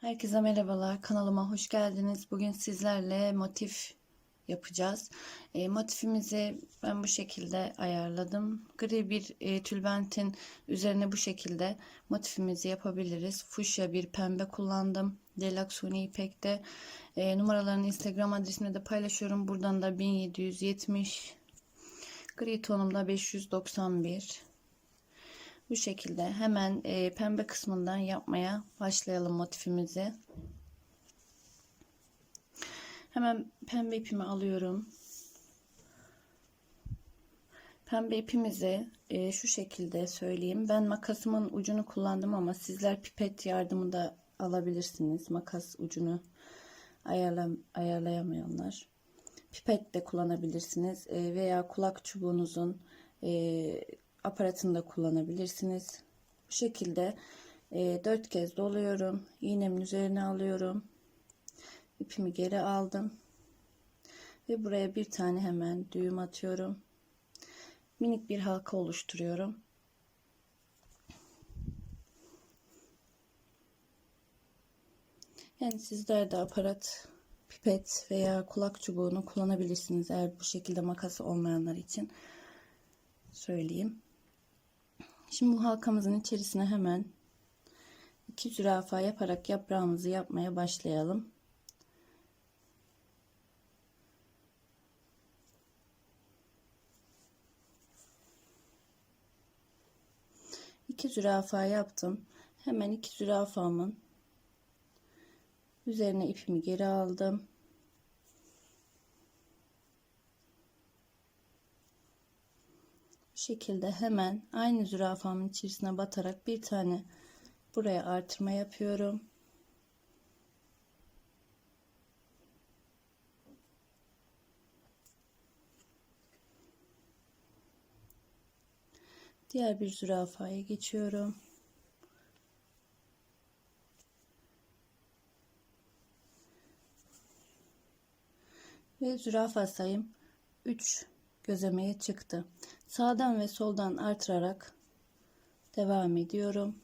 Herkese merhabalar. Kanalıma hoş geldiniz. Bugün sizlerle motif yapacağız. E, motifimizi ben bu şekilde ayarladım. Gri bir e, tülbentin üzerine bu şekilde motifimizi yapabiliriz. Fuşya bir pembe kullandım. Delaksuni ipekte. E, numaralarını Instagram adresime de paylaşıyorum. Buradan da 1770 gri tonumda 591 bu şekilde hemen e, pembe kısmından yapmaya başlayalım motifimizi. Hemen pembe ipimi alıyorum. Pembe ipimizi e, şu şekilde söyleyeyim. Ben makasımın ucunu kullandım ama sizler pipet yardımı da alabilirsiniz. Makas ucunu ayarla, ayarlayamayanlar. Pipet de kullanabilirsiniz e, veya kulak çubuğunuzun e, aparatını da kullanabilirsiniz. Bu şekilde e, 4 kez doluyorum. İğnemin üzerine alıyorum. İpimi geri aldım. Ve buraya bir tane hemen düğüm atıyorum. Minik bir halka oluşturuyorum. Yani sizler de aparat, pipet veya kulak çubuğunu kullanabilirsiniz. Eğer bu şekilde makası olmayanlar için söyleyeyim. Şimdi bu halkamızın içerisine hemen iki zürafa yaparak yaprağımızı yapmaya başlayalım. İki zürafa yaptım. Hemen iki zürafamın üzerine ipimi geri aldım. Şekilde hemen aynı zürafamın içerisine batarak bir tane buraya artırma yapıyorum. Diğer bir zürafaya geçiyorum. Ve zürafa sayım 3 gözlemeye çıktı. Sağdan ve soldan artırarak devam ediyorum.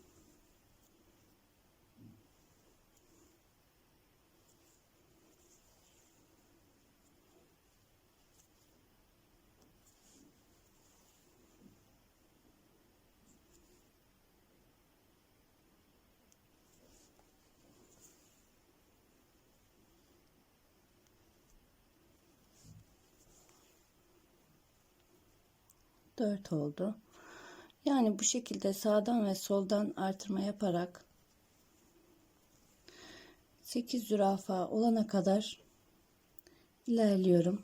Dört oldu. Yani bu şekilde sağdan ve soldan artırma yaparak 8 zürafa olana kadar ilerliyorum.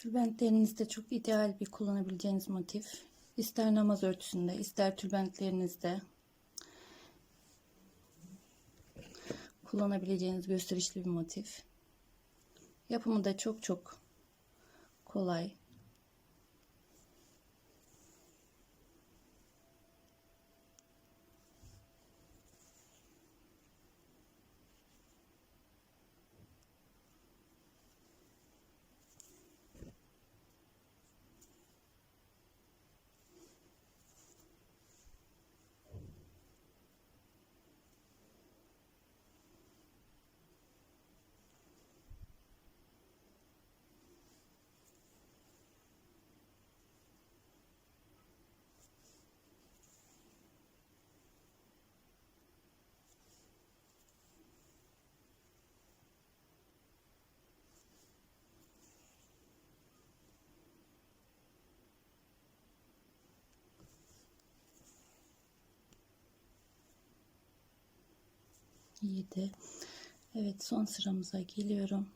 Tülbentlerinizde çok ideal bir kullanabileceğiniz motif. İster namaz örtüsünde, ister tülbentlerinizde kullanabileceğiniz gösterişli bir motif. Yapımı da çok çok kolay. 7 Evet son sıramıza geliyorum.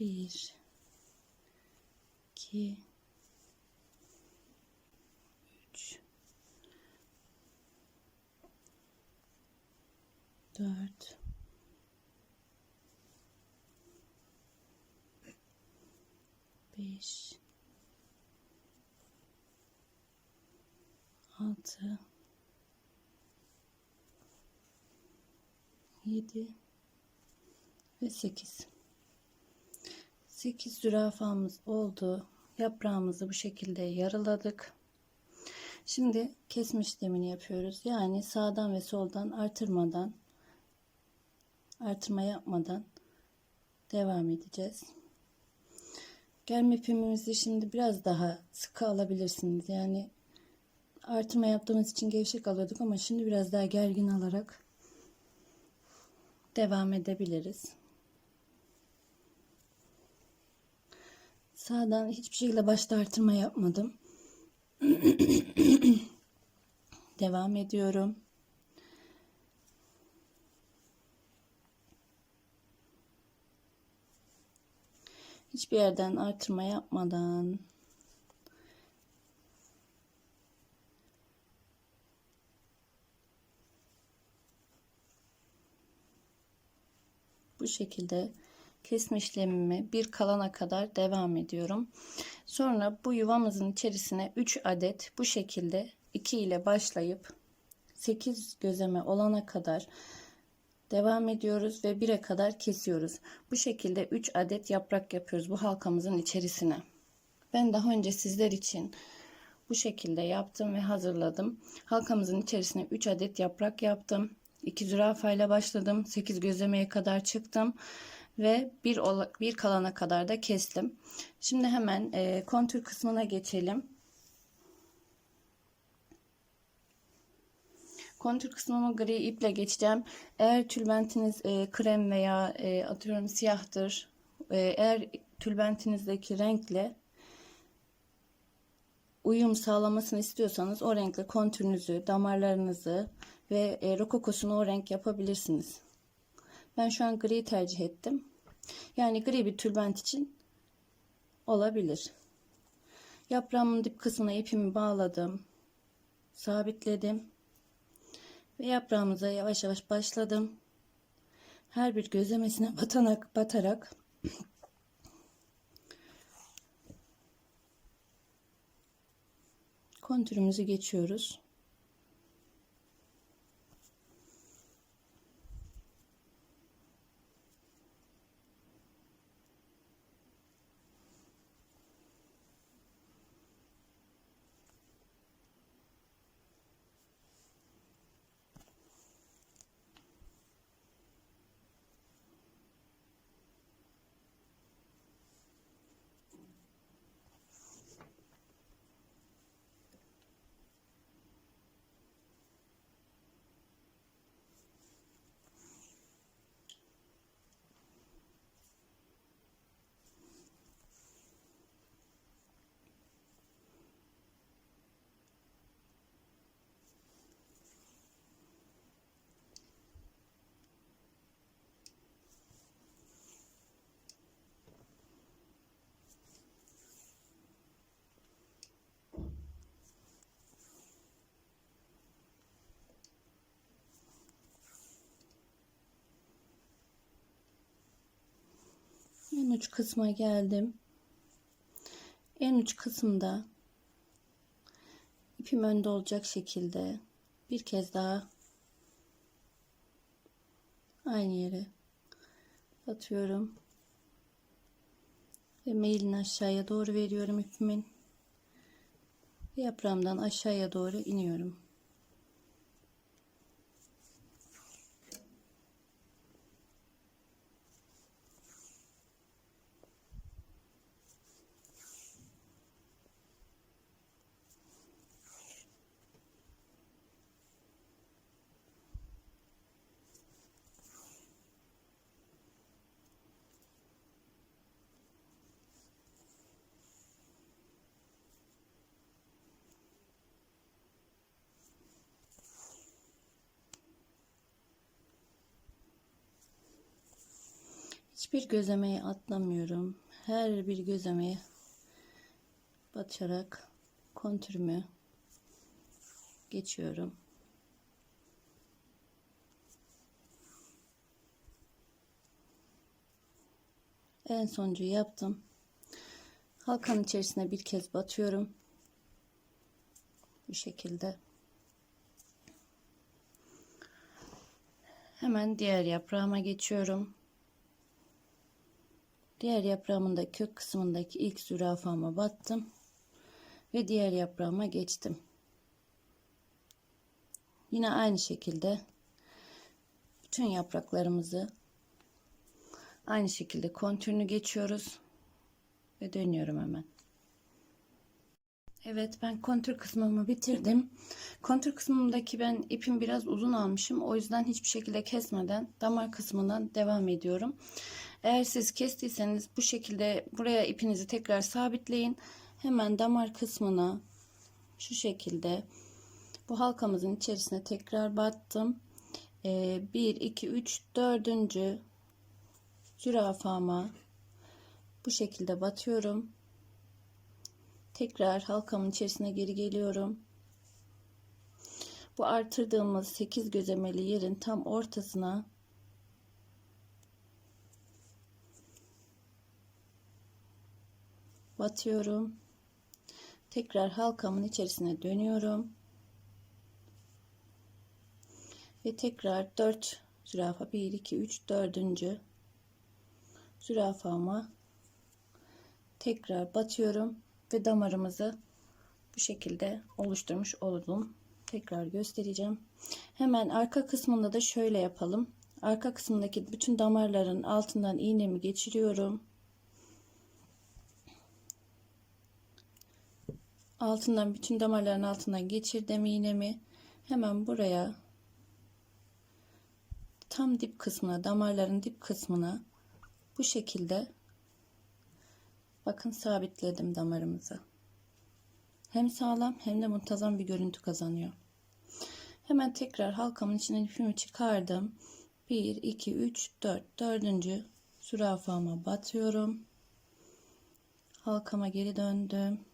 Bir, iki, dört, beş, altı, yedi ve sekiz. 8 zürafamız oldu. Yaprağımızı bu şekilde yarıladık. Şimdi kesme işlemini yapıyoruz. Yani sağdan ve soldan artırmadan artırma yapmadan devam edeceğiz. Germe ipimizi şimdi biraz daha sıkı alabilirsiniz. Yani artırma yaptığımız için gevşek alıyorduk ama şimdi biraz daha gergin alarak devam edebiliriz. Sağdan hiçbir şekilde başta artırma yapmadım. Devam ediyorum. Hiçbir yerden artırma yapmadan bu şekilde kesme işlemimi bir kalana kadar devam ediyorum. Sonra bu yuvamızın içerisine 3 adet bu şekilde 2 ile başlayıp 8 gözeme olana kadar devam ediyoruz ve 1'e kadar kesiyoruz. Bu şekilde 3 adet yaprak yapıyoruz bu halkamızın içerisine. Ben daha önce sizler için bu şekilde yaptım ve hazırladım. Halkamızın içerisine 3 adet yaprak yaptım. 2 zürafayla başladım. 8 gözlemeye kadar çıktım ve bir, bir kalana kadar da kestim. Şimdi hemen e, kontür kısmına geçelim. Kontür kısmını gri iple geçeceğim. Eğer tülbentiniz e, krem veya e, atıyorum siyahtır. E, eğer tülbentinizdeki renkle uyum sağlamasını istiyorsanız o renkle kontürünüzü, damarlarınızı ve e, rokokosunu o renk yapabilirsiniz. Ben şu an gri tercih ettim. Yani gri bir tülbent için olabilir. Yaprağımın dip kısmına ipimi bağladım. Sabitledim. Ve yaprağımıza yavaş yavaş başladım. Her bir gözlemesine batarak batarak kontürümüzü geçiyoruz. En uç kısma geldim. En uç kısımda ipim önde olacak şekilde bir kez daha aynı yere atıyorum ve mailini aşağıya doğru veriyorum ipimin yaprağımdan aşağıya doğru iniyorum. Hiçbir gözemeyi atlamıyorum. Her bir gözemeye batarak kontürümü geçiyorum. En sonuncu yaptım. Halkanın içerisine bir kez batıyorum. Bu şekilde. Hemen diğer yaprağıma geçiyorum. Diğer yaprağımın da kök kısmındaki ilk zürafama battım. Ve diğer yaprağıma geçtim. Yine aynı şekilde bütün yapraklarımızı aynı şekilde kontürünü geçiyoruz ve dönüyorum hemen. Evet ben kontür kısmımı bitirdim. Kontür kısmındaki ben ipim biraz uzun almışım. O yüzden hiçbir şekilde kesmeden damar kısmından devam ediyorum. Eğer siz kestiyseniz bu şekilde buraya ipinizi tekrar sabitleyin. Hemen damar kısmına şu şekilde bu halkamızın içerisine tekrar battım. 1, 2, 3, 4. zürafama bu şekilde batıyorum. Tekrar halkamın içerisine geri geliyorum. Bu artırdığımız 8 gözemeli yerin tam ortasına batıyorum. Tekrar halkamın içerisine dönüyorum. Ve tekrar 4 zürafa 1 2 3 4. zürafama tekrar batıyorum ve damarımızı bu şekilde oluşturmuş oldum. Tekrar göstereceğim. Hemen arka kısmında da şöyle yapalım. Arka kısmındaki bütün damarların altından iğnemi geçiriyorum. Altından bütün damarların altından geçirdim iğnemi. Hemen buraya tam dip kısmına, damarların dip kısmına bu şekilde bakın sabitledim damarımızı. Hem sağlam hem de muntazam bir görüntü kazanıyor. Hemen tekrar halkamın içinden ipimi çıkardım. 1 2 3 4 4. zürafama batıyorum. Halkama geri döndüm.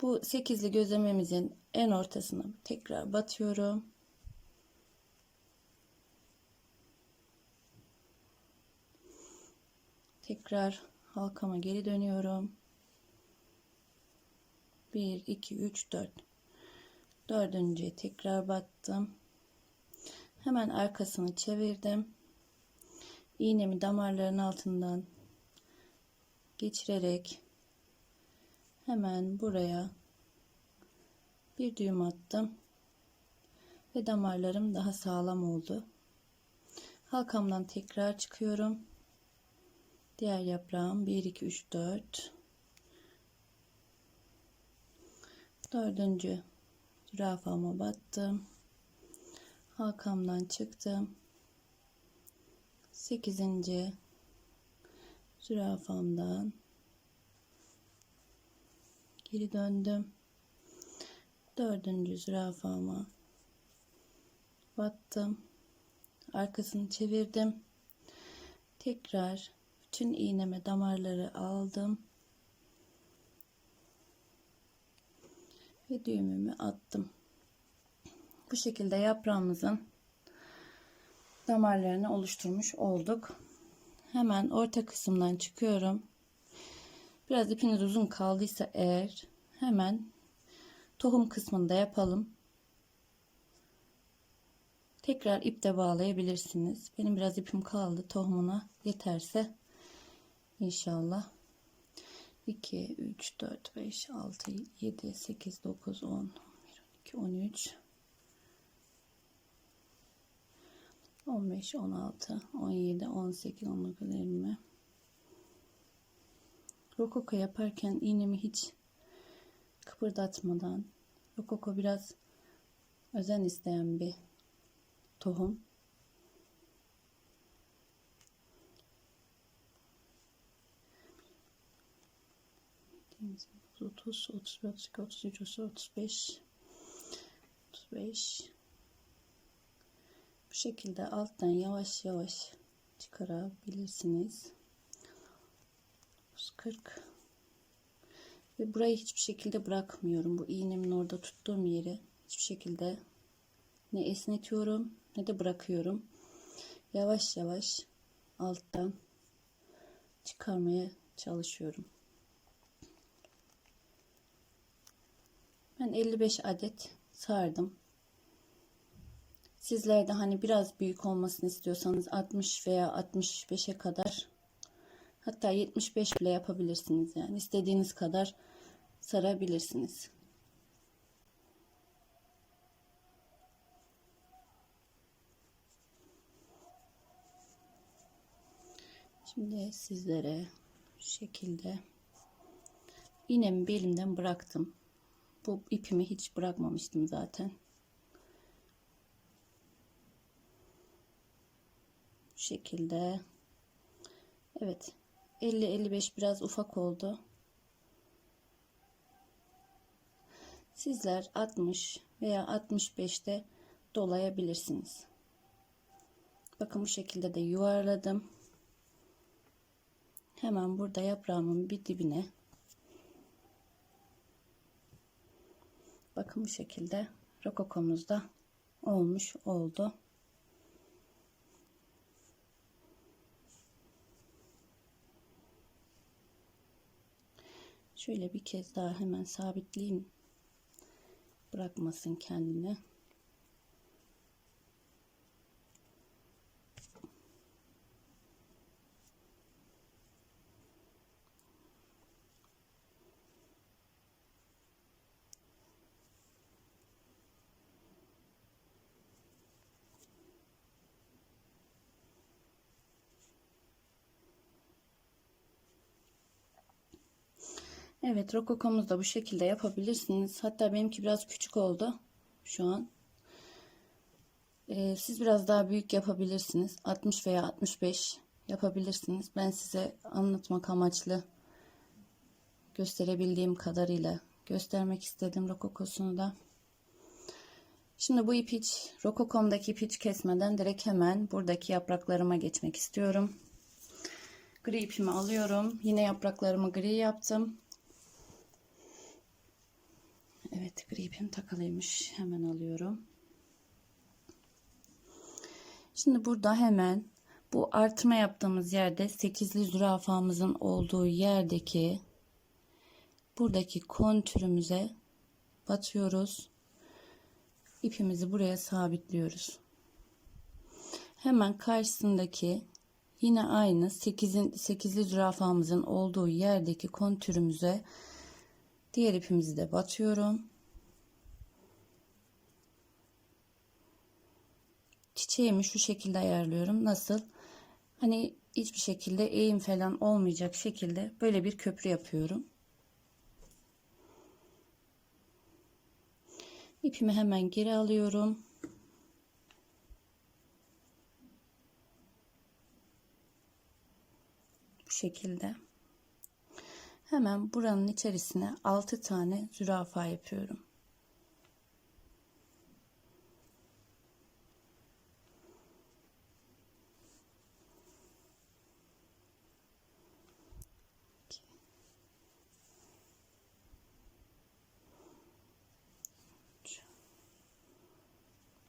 Bu sekizli gözlememizin en ortasına tekrar batıyorum. Tekrar halkama geri dönüyorum. 1 2 3 4 dördüncüye tekrar battım. Hemen arkasını çevirdim. İğnemi damarların altından geçirerek hemen buraya bir düğüm attım ve damarlarım daha sağlam oldu. Halkamdan tekrar çıkıyorum. Diğer yaprağım 1 2 3 4 dördüncü zürafama battım. Halkamdan çıktım. Sekizinci zürafamdan geri döndüm. Dördüncü zürafama battım. Arkasını çevirdim. Tekrar bütün iğneme damarları aldım. Ve düğümümü attım. Bu şekilde yaprağımızın damarlarını oluşturmuş olduk. Hemen orta kısımdan çıkıyorum. Biraz ipiniz uzun kaldıysa eğer hemen tohum kısmında yapalım. Tekrar ipte bağlayabilirsiniz. Benim biraz ipim kaldı. Tohumuna yeterse inşallah. 2, 3, 4, 5, 6, 7, 8, 9, 10, 12, 13, 15, 16, 17, 18, 19, 20, Rokoko yaparken iğnemi hiç kıpırdatmadan Rokoko biraz özen isteyen bir tohum. Deniz 30, 31, 32, 33, 35 35 bu şekilde alttan yavaş yavaş çıkarabilirsiniz. 40 ve burayı hiçbir şekilde bırakmıyorum. Bu iğnemin orada tuttuğum yeri hiçbir şekilde ne esnetiyorum ne de bırakıyorum. Yavaş yavaş alttan çıkarmaya çalışıyorum. Ben 55 adet sardım. Sizler de hani biraz büyük olmasını istiyorsanız 60 veya 65'e kadar hatta 75 bile yapabilirsiniz yani istediğiniz kadar sarabilirsiniz. Şimdi sizlere şu şekilde iğnemi belimden bıraktım. Bu ipimi hiç bırakmamıştım zaten. Bu şekilde. Evet. 50-55 biraz ufak oldu. Sizler 60 veya 65'te dolayabilirsiniz. Bakın bu şekilde de yuvarladım. Hemen burada yaprağımın bir dibine bakın bu şekilde rokokomuz da olmuş oldu. Şöyle bir kez daha hemen sabitleyeyim. Bırakmasın kendini. Evet rokokomuzu da bu şekilde yapabilirsiniz. Hatta benimki biraz küçük oldu şu an. Ee, siz biraz daha büyük yapabilirsiniz. 60 veya 65 yapabilirsiniz. Ben size anlatmak amaçlı gösterebildiğim kadarıyla göstermek istedim rokokosunu da. Şimdi bu ip hiç rokokomdaki ip hiç kesmeden direkt hemen buradaki yapraklarıma geçmek istiyorum. Gri ipimi alıyorum. Yine yapraklarımı gri yaptım. Evet gripim takılıymış. Hemen alıyorum. Şimdi burada hemen bu artırma yaptığımız yerde 8'li zürafamızın olduğu yerdeki buradaki kontürümüze batıyoruz. İpimizi buraya sabitliyoruz. Hemen karşısındaki yine aynı 8'in 8'li zürafamızın olduğu yerdeki kontürümüze Diğer ipimizi de batıyorum. Çiçeğimi şu şekilde ayarlıyorum. Nasıl? Hani hiçbir şekilde eğim falan olmayacak şekilde böyle bir köprü yapıyorum. İpimi hemen geri alıyorum. Bu şekilde. Hemen buranın içerisine 6 tane zürafa yapıyorum.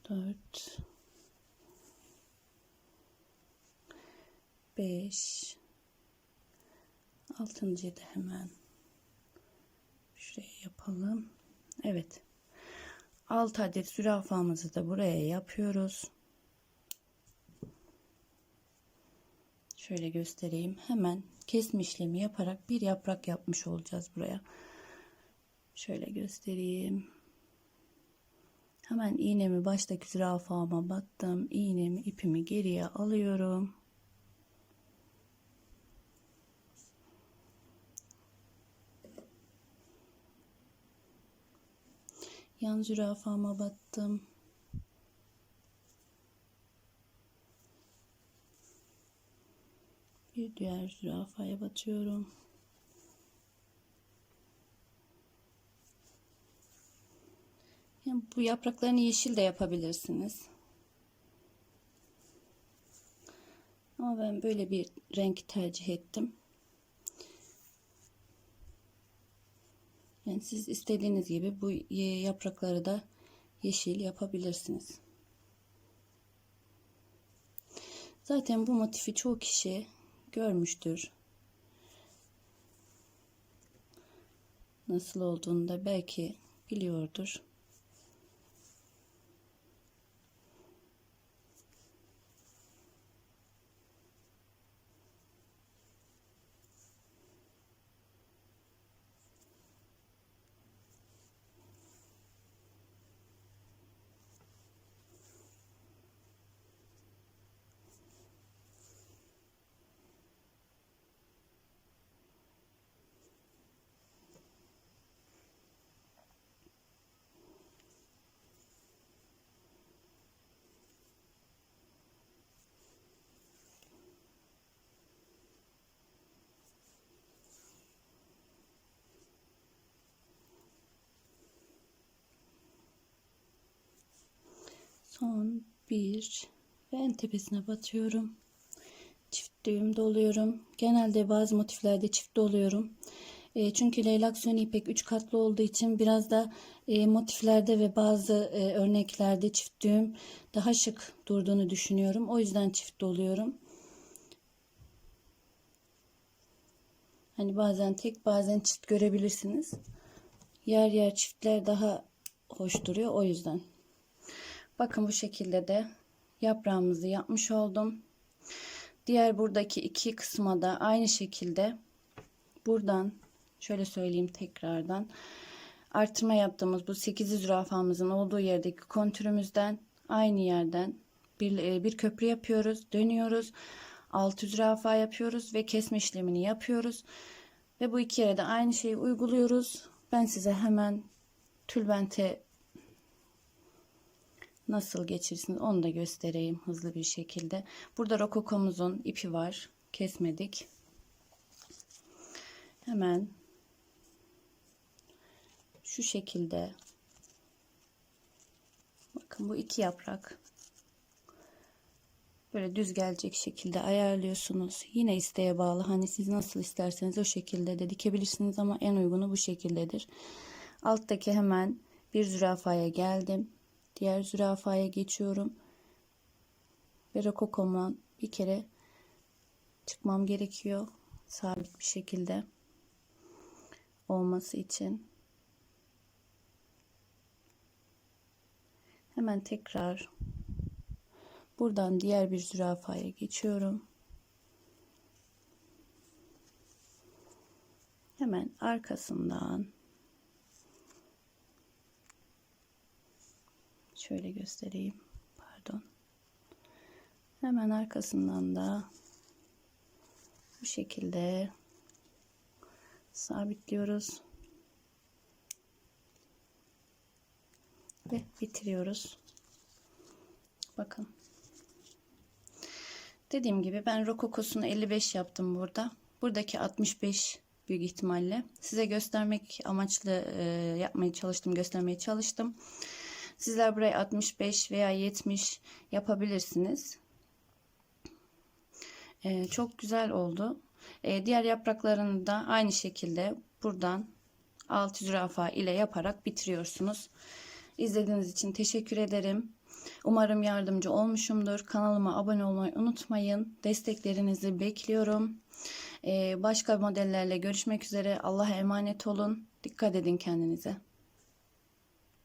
dört, beş, altıncıyı da hemen şuraya yapalım. Evet. 6 adet zürafamızı da buraya yapıyoruz. Şöyle göstereyim. Hemen kesme işlemi yaparak bir yaprak yapmış olacağız buraya. Şöyle göstereyim. Hemen iğnemi baştaki zürafama battım. İğnemi ipimi geriye alıyorum. Yan zürafama battım. Bir diğer zürafaya batıyorum. Bu yapraklarını yeşil de yapabilirsiniz. Ama ben böyle bir renk tercih ettim. Yani siz istediğiniz gibi bu yaprakları da yeşil yapabilirsiniz. Zaten bu motifi çoğu kişi görmüştür. Nasıl olduğunu da belki biliyordur. Son bir ve en tepesine batıyorum. Çift düğüm doluyorum. Genelde bazı motiflerde çift doluyorum. E, çünkü leylak sönü ipek 3 katlı olduğu için biraz da e, motiflerde ve bazı e, örneklerde çift düğüm daha şık durduğunu düşünüyorum. O yüzden çift doluyorum. Hani bazen tek bazen çift görebilirsiniz. Yer yer çiftler daha hoş duruyor o yüzden. Bakın bu şekilde de yaprağımızı yapmış oldum. Diğer buradaki iki kısma da aynı şekilde buradan şöyle söyleyeyim tekrardan. Artırma yaptığımız bu 8 zürafamızın olduğu yerdeki kontürümüzden aynı yerden bir, e, bir köprü yapıyoruz dönüyoruz. 6 zürafa yapıyoruz ve kesme işlemini yapıyoruz. Ve bu iki yere de aynı şeyi uyguluyoruz. Ben size hemen tülbente nasıl geçirirsiniz onu da göstereyim hızlı bir şekilde. Burada rokokomuzun ipi var. Kesmedik. Hemen şu şekilde bakın bu iki yaprak böyle düz gelecek şekilde ayarlıyorsunuz. Yine isteğe bağlı. Hani siz nasıl isterseniz o şekilde de dikebilirsiniz ama en uygunu bu şekildedir. Alttaki hemen bir zürafaya geldim. Diğer zürafaya geçiyorum. Ve rokokomdan bir kere çıkmam gerekiyor. Sabit bir şekilde olması için. Hemen tekrar buradan diğer bir zürafaya geçiyorum. Hemen arkasından Şöyle göstereyim. Pardon. Hemen arkasından da bu şekilde sabitliyoruz. Ve bitiriyoruz. Bakın. Dediğim gibi ben rokokosunu 55 yaptım burada. Buradaki 65 büyük ihtimalle. Size göstermek amaçlı e, yapmaya çalıştım, göstermeye çalıştım. Sizler buraya 65 veya 70 yapabilirsiniz. Ee, çok güzel oldu. Ee, diğer yapraklarını da aynı şekilde buradan alt zürafa ile yaparak bitiriyorsunuz. İzlediğiniz için teşekkür ederim. Umarım yardımcı olmuşumdur. Kanalıma abone olmayı unutmayın. Desteklerinizi bekliyorum. Ee, başka modellerle görüşmek üzere. Allah'a emanet olun. Dikkat edin kendinize.